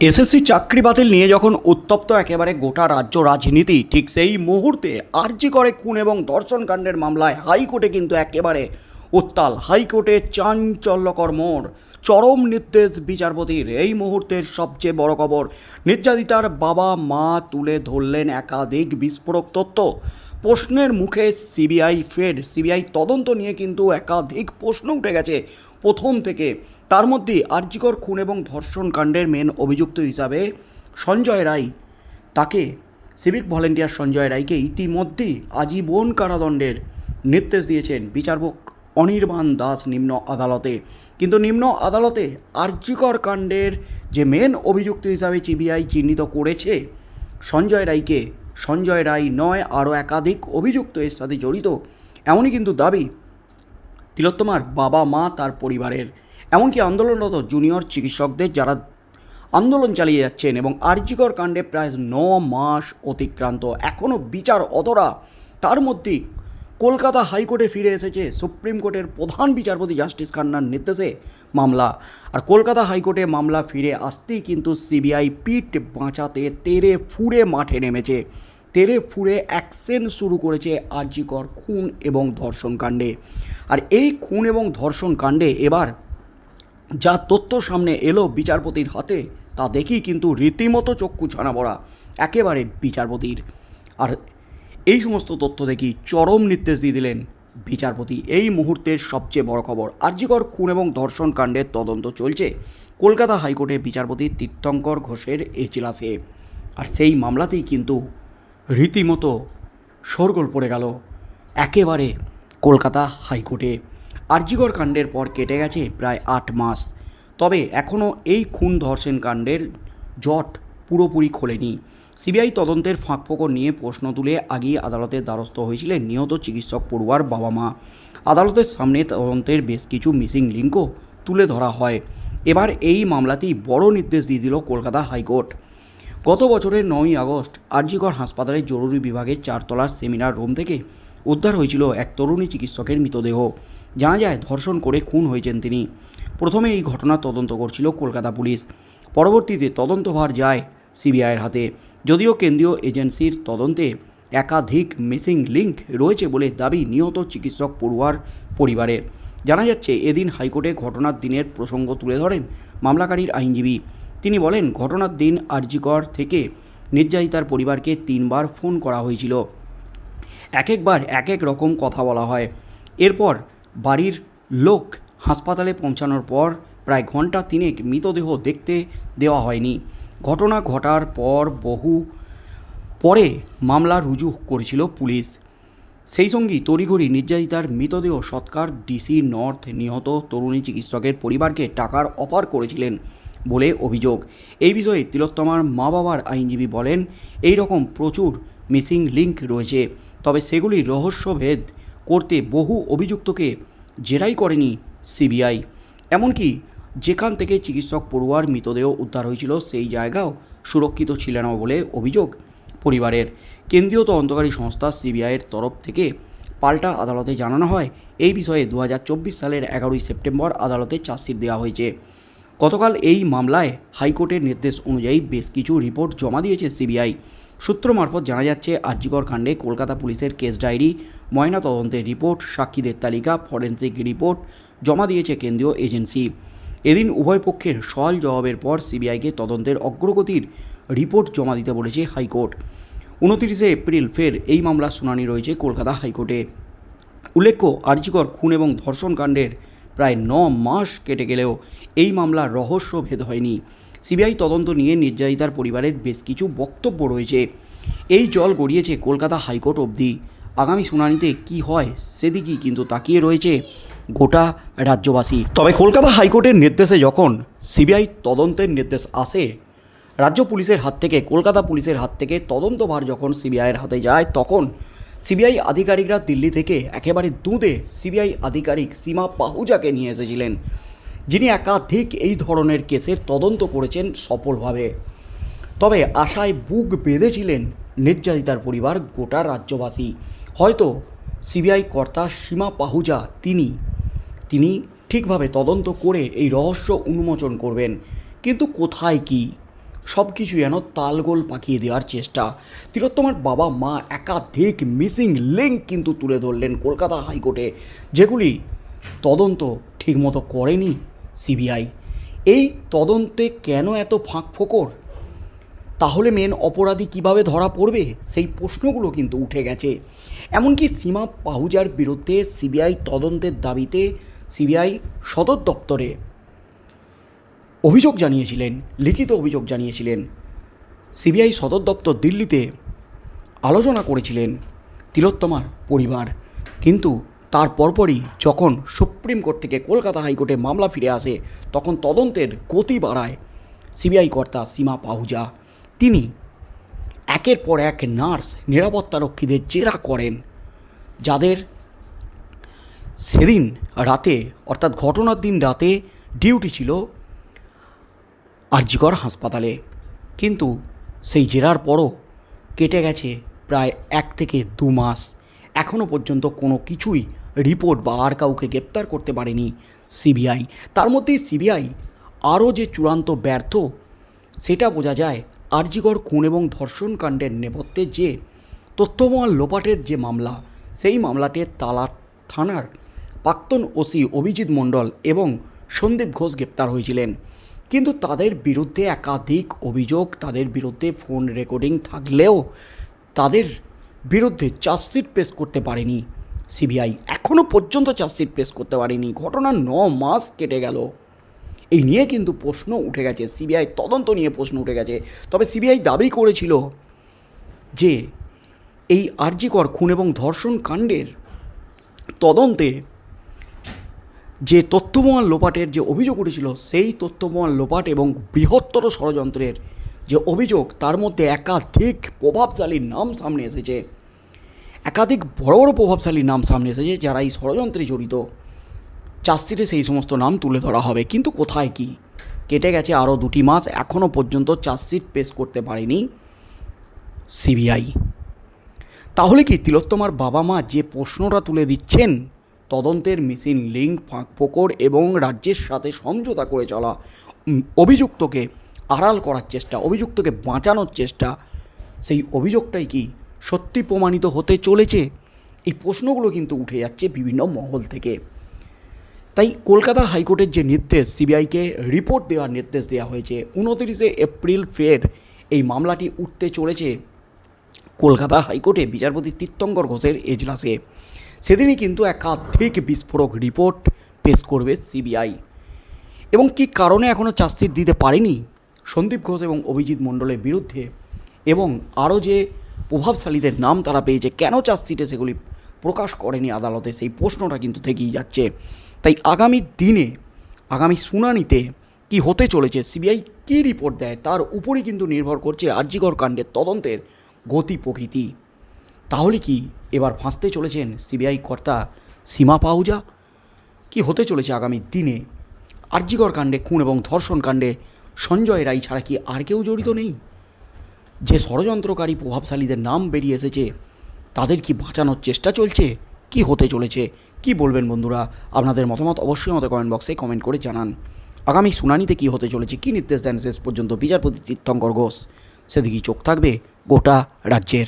SSC চাকরি বাতিল নিয়ে যখন উত্তপ্ত একেবারে গোটা রাজ্য রাজনীতি, ঠিক সেই মুহূর্তে আর্জি করে খুন এবং ধর্ষণ কাণ্ডের মামলায় হাইকোর্টে কিন্তু একেবারে উত্তাল। হাইকোর্টে চাঞ্চল্যকর মোড়, চরম নির্দেশ বিচারপতির। এই মুহূর্তের সবচেয়ে বড় খবর, নির্যাতিতার বাবা মা তুলে ধরলেন একাধিক বিস্ফোরক তথ্য। প্রশ্নের মুখে সিবিআই ফেড সিবিআই তদন্ত নিয়ে কিন্তু একাধিক প্রশ্ন উঠে গেছে। প্রথম থেকে। তার মধ্যে আর্যিকর খুন এবং ধর্ষণ কাণ্ডের মেন অভিযুক্ত হিসাবে সঞ্জয় রায় তাকে সিভিক ভলেন্টিয়ার সঞ্জয় রায়কে ইতিমধ্যেই আজীবন কারাদণ্ডের নির্দেশ দিয়েছেন বিচারক অনির্বাণ দাস নিম্ন আদালতে। কিন্তু নিম্ন আদালতে আর্যিকর কাণ্ডের যে মেন অভিযুক্ত হিসাবে সিবিআই চিহ্নিত করেছে সঞ্জয় রায়কে, সঞ্জয় রায় নয়, আরও একাধিক অভিযুক্ত এর সাথে জড়িত। এমনই কিন্তু দাবি তিলোত্তমার বাবা মা তার পরিবারের। এমনকি আন্দোলনরত জুনিয়র চিকিৎসকদের যারা আন্দোলন চালিয়ে যাচ্ছেন এবং আর্যিকর কাণ্ডে প্রায় ন মাস অতিক্রান্ত। এখনও বিচার অতরা তার মধ্যেই কলকাতা হাইকোর্টে ফিরে এসেছে সুপ্রিম কোর্টের প্রধান বিচারপতি জাস্টিস খান্নার নির্দেশে মামলা। আর কলকাতা হাইকোর্টে মামলা ফিরে আসতেই কিন্তু সিবিআই পিঠ বাঁচাতে তেরে ফুড়ে মাঠে নেমেছে। তেরে ফুড়ে অ্যাকশন শুরু করেছে আর্যিকর খুন এবং ধর্ষণ কাণ্ডে। আর এই খুন এবং ধর্ষণ কাণ্ডে এবার যা তথ্য সামনে এলো বিচারপতির হাতে, তা দেখি কিন্তু রীতিমতো চক্ষু ছানা পড়া একেবারে বিচারপতির। আর এই সমস্ত তথ্য দেখি চরম নির্দেশ দিয়ে দিলেন বিচারপতি। এই মুহূর্তের সবচেয়ে বড় খবর আর্যিকর খুন এবং ধর্ষণ কাণ্ডের তদন্ত চলছে কলকাতা হাইকোর্টে বিচারপতি তীর্থঙ্কর ঘোষের এজলাসে। আর সেই মামলাতেই কিন্তু রীতিমতো শোরগোল পড়ে গেল। একেবারে কলকাতা হাইকোর্টে। আরজিগর কাণ্ডের পর কেটে গেছে প্রায় আট মাস। তবে এখনও এই খুন ধর্ষণ কাণ্ডের জট পুরোপুরি খোলেনি। সিবিআই তদন্তের ফাঁকফোকর নিয়ে প্রশ্ন তুলে আগেই আদালতের দ্বারস্থ হয়েছিলেন নিহত চিকিৎসক পড়ুয়ার বাবা মা। আদালতের সামনে তদন্তের বেশ কিছু মিসিং লিঙ্কও তুলে ধরা হয়। এবার এই মামলাতেই বড় নির্দেশ দিয়ে দিল কলকাতা হাইকোর্ট। গত বছরের নয়ই আগস্ট আরজিকর হাসপাতালের জরুরি বিভাগের চারতলার সেমিনার রুম থেকে উদ্ধার হয়েছিল এক তরুণী চিকিৎসকের মৃতদেহ। জানা যায়, ধর্ষণ করে খুন হয়েছেন তিনি। প্রথমে এই ঘটনার তদন্ত করছিল কলকাতা পুলিশ। পরবর্তীতে তদন্তভার যায় সিবিআইয়ের হাতে। যদিও কেন্দ্রীয় এজেন্সির তদন্তে একাধিক মিসিং লিঙ্ক রয়েছে বলে দাবি নিহত চিকিৎসক পড়ুয়ার পরিবারের। জানা যাচ্ছে, এদিন হাইকোর্টে ঘটনার দিনের প্রসঙ্গ তুলে ধরেন মামলাকারীর আইনজীবী। তিনি বলেন, ঘটনার দিন আরজিকর থেকে নির্যাতিতার পরিবারকে তিনবার ফোন করা হয়েছিল। এক একবার এক এক রকম কথা বলা হয়। এরপর বাড়ির লোক হাসপাতালে পৌঁছানোর পর প্রায় ঘণ্টা তিনেক মৃতদেহ দেখতে দেওয়া হয়নি। ঘটনা ঘটার পর বহু পরে মামলা রুজু করেছিল পুলিশ। সেই সঙ্গেই তড়িঘড়ি নির্যাতিতার মৃতদেহ সৎকার ডিসি নর্থ নিহত তরুণী চিকিৎসকের পরিবারকে টাকার অফার করেছিলেন। বলে অভিযোগ। এই বিষয়ে তিলোত্তমার মা বাবার আইনজীবী বলেন এই রকম প্রচুর মিসিং লিঙ্ক রয়েছে, তবে সেগুলি রহস্যভেদ করতে বহু অভিযুক্তকে জেরাই করেনি সিবিআই। এমনকি যেখান থেকে চিকিৎসক পড়ুয়ার মৃতদেহ উদ্ধার হয়েছিল, সেই জায়গাও সুরক্ষিত ছিল না বলে অভিযোগ পরিবারের। কেন্দ্রীয় তদন্তকারী সংস্থা সিবিআইয়ের তরফ থেকে পাল্টা আদালতে জানানো হয়। এই বিষয়ে দু হাজার চব্বিশ সালের এগারোই সেপ্টেম্বর আদালতে চার্জশিট দেওয়া হয়েছে। গতকাল এই মামলায় হাইকোর্টের নির্দেশ অনুযায়ী বেশ কিছু রিপোর্ট জমা দিয়েছে সিবিআই। সূত্র মারফত জানা যাচ্ছে আর্যিকর কাণ্ডে কলকাতা পুলিশের কেস ডায়েরি ময়না তদন্তের রিপোর্ট, সাক্ষীদের তালিকা, ফরেন্সিক রিপোর্ট জমা দিয়েছে কেন্দ্রীয় এজেন্সি। এদিন উভয় পক্ষের সওয়াল জবাবের পর সিবিআইকে তদন্তের অগ্রগতির রিপোর্ট জমা দিতে বলেছে হাইকোর্ট। উনতিরিশে এপ্রিল ফের এই মামলার শুনানি রয়েছে কলকাতা হাইকোর্টে। উল্লেখ্য আর্যিকর খুন এবং ধর্ষণ কাণ্ডের প্রায় ন মাস কেটে গেলেও এই মামলার রহস্য ভেদ হয়নি। সিবিআই তদন্ত নিয়ে নির্যাতিতার পরিবারের বেশ কিছু বক্তব্য রয়েছে। এই জল গড়িয়েছে কলকাতা হাইকোর্ট অবধি। আগামী শুনানিতে কি হয় সেদিকেই কিন্তু তাকিয়ে রয়েছে গোটা রাজ্যবাসী। তবে কলকাতা হাইকোর্টের নির্দেশে যখন সিবিআই তদন্তের নির্দেশ আসে, রাজ্য পুলিশের হাত থেকে, কলকাতা পুলিশের হাত থেকে তদন্তভার যখন সিবিআইয়ের হাতে যায়, তখন সিবিআই আধিকারিকরা দিল্লি থেকে একেবারে দুধে সিবিআই আধিকারিক সীমা পাহুজাকে নিয়ে এসেছিলেন, যিনি একাধিক এই ধরনের কেসের তদন্ত করেছেন সফলভাবে। তবে আশায় বুক বেঁধেছিলেন নির্যাতিতার পরিবার গোটা রাজ্যবাসী। হয়তো সিবিআই কর্তা সীমা পাহুজা তিনি তিনি ঠিকভাবে তদন্ত করে এই রহস্য উন্মোচন করবেন। কিন্তু কোথায় কি? সব কিছু যেন তালগোল পাকিয়ে দেওয়ার চেষ্টা। তিলোত্তমার বাবা মা একাধিক মিসিং লিঙ্ক কিন্তু তুলে ধরলেন কলকাতা হাইকোর্টে, যেগুলি তদন্ত ঠিকমতো করেনি সিবিআই। এই তদন্তে কেন এত ফাঁক ফোকর? তাহলে মেন অপরাধী কীভাবে ধরা পড়বে? সেই প্রশ্নগুলো কিন্তু উঠে গেছে। এমনকি সীমা পাহুজার বিরুদ্ধে সিবিআই তদন্তের দাবিতে সিবিআই সদর দপ্তরে অভিযোগ জানিয়েছিলেন, লিখিত অভিযোগ জানিয়েছিলেন। সিবিআই সদর দপ্তর দিল্লিতে আলোচনা করেছিলেন তিলোত্তমার পরিবার। কিন্তু তার পরপরই যখন সুপ্রিম কোর্ট থেকে কলকাতা হাইকোর্টে মামলা ফিরে আসে, তখন তদন্তের গতি বাড়ায় সিবিআই কর্তা সীমা পাহুজা। তিনি একের পর এক নার্স নিরাপত্তারক্ষীদের জেরা করেন, যাদের সেদিন রাতে, অর্থাৎ ঘটনার দিন রাতে ডিউটি ছিল আরজিকর হাসপাতালে। কিন্তু সেই জেরার পরও কেটে গেছে প্রায় এক থেকে দু মাস। এখনও পর্যন্ত কোনো কিছুই রিপোর্ট বা আর কাউকে গ্রেপ্তার করতে পারেনি সিবিআই। তার মধ্যেই সিবিআই আরও যে চূড়ান্ত ব্যর্থ, সেটা বোঝা যায় আরজিকর খুন এবং ধর্ষণ কাণ্ডের নেপথ্যে যে তথ্যমহল লোপাটের যে মামলা, সেই মামলাটির তালা থানার প্রাক্তন ওসি অভিজিৎ মণ্ডল এবং সন্দীপ ঘোষ গ্রেপ্তার হয়েছিলেন। কিন্তু তাদের বিরুদ্ধে একাধিক অভিযোগ, তাদের বিরুদ্ধে ফোন রেকর্ডিং থাকলেও তাদের বিরুদ্ধে চার্জশিট পেশ করতে পারেনি সিবিআই। এখনও পর্যন্ত চার্জশিট পেশ করতে পারেনি। ঘটনা ন মাস কেটে গেল। এই নিয়ে কিন্তু প্রশ্ন উঠে গেছে। সিবিআই তদন্ত নিয়ে প্রশ্ন উঠে গেছে। তবে সিবিআই দাবি করেছিল যে এই আরজিকর খুন এবং ধর্ষণ কাণ্ডের তদন্তে যে তথ্যমহল লোপাটের যে অভিযোগ উঠেছিল, সেই তথ্যমহল লোপাট এবং বৃহত্তর ষড়যন্ত্রের যে অভিযোগ, তার মধ্যে একাধিক প্রভাবশালীর নাম সামনে এসেছে। একাধিক বড় বড় প্রভাবশালীর নাম সামনে এসেছে যারা এই ষড়যন্ত্রে জড়িত। চার্জশিটে সেই সমস্ত নাম তুলে ধরা হবে, কিন্তু কোথায় কি? কেটে গেছে আরও দুটি মাস, এখনও পর্যন্ত চার্জশিট পেশ করতে পারেনি সিবিআই। তাহলে কি তিলোত্তমার বাবা মা যে প্রশ্নটা তুলে দিচ্ছেন তদন্তের মিসিং লিঙ্ক ফাঁক ফোকর এবং রাজ্যের সাথে সমঝোতা করে চলা। অভিযুক্তকে আড়াল করার চেষ্টা, অভিযুক্তকে বাঁচানোর চেষ্টা। সেই অভিযোগটাই কি সত্যি প্রমাণিত হতে চলেছে? এই প্রশ্নগুলো কিন্তু উঠে যাচ্ছে বিভিন্ন মহল থেকে। তাই কলকাতা হাইকোর্টের যে নির্দেশ, সিবিআইকে রিপোর্ট দেওয়ার নির্দেশ দেওয়া হয়েছে, উনতিরিশে এপ্রিল ফের এই মামলাটি উঠতে চলেছে। কলকাতা হাইকোর্টে বিচারপতি তীর্থঙ্কর ঘোষের এজলাসে। সেদিনই কিন্তু একাধিক বিস্ফোরক রিপোর্ট পেশ করবে সিবিআই। এবং কী কারণে এখনও চার্জশিট দিতে পারেনি সন্দীপ ঘোষ এবং অভিজিৎ মণ্ডলের বিরুদ্ধে? এবং আরও যে প্রভাবশালীদের নাম তারা পেয়েছে, কেন চার্জশিটে সেগুলি প্রকাশ করেনি আদালতে? সেই প্রশ্নটা কিন্তু থেকেই যাচ্ছে। তাই আগামী দিনে, আগামী শুনানিতে কি হতে চলেছে, সিবিআই কী রিপোর্ট দেয়, তার উপরই কিন্তু নির্ভর করছে আর্যিকর কাণ্ডের তদন্তের গতি প্রকৃতি। তাহলে কি এবার ফাঁসতে চলেছেন সিবিআই কর্তা সীমা পাউজা কি হতে চলেছে আগামী দিনে? আর্যিকর কাণ্ডে, খুন এবং ধর্ষণ কাণ্ডে সঞ্জয় রায় ছাড়া কি আর কেউ জড়িত নেই? যে ষড়যন্ত্রকারী প্রভাবশালীদের নাম বেরিয়ে এসেছে, তাদের কি বাঁচানোর চেষ্টা চলছে? কি হতে চলেছে? কি বলবেন বন্ধুরা? আপনাদের মতামত অবশ্যই আমাদের কমেন্ট বক্সে কমেন্ট করে জানান। আগামী শুনানিতে কি হতে চলেছে? কি নির্দেশ দেন? শেষ পর্যন্ত বিচারপতি তীর্থঙ্কর ঘোষ। সেদিকেই চোখ থাকবে গোটা রাজ্যের।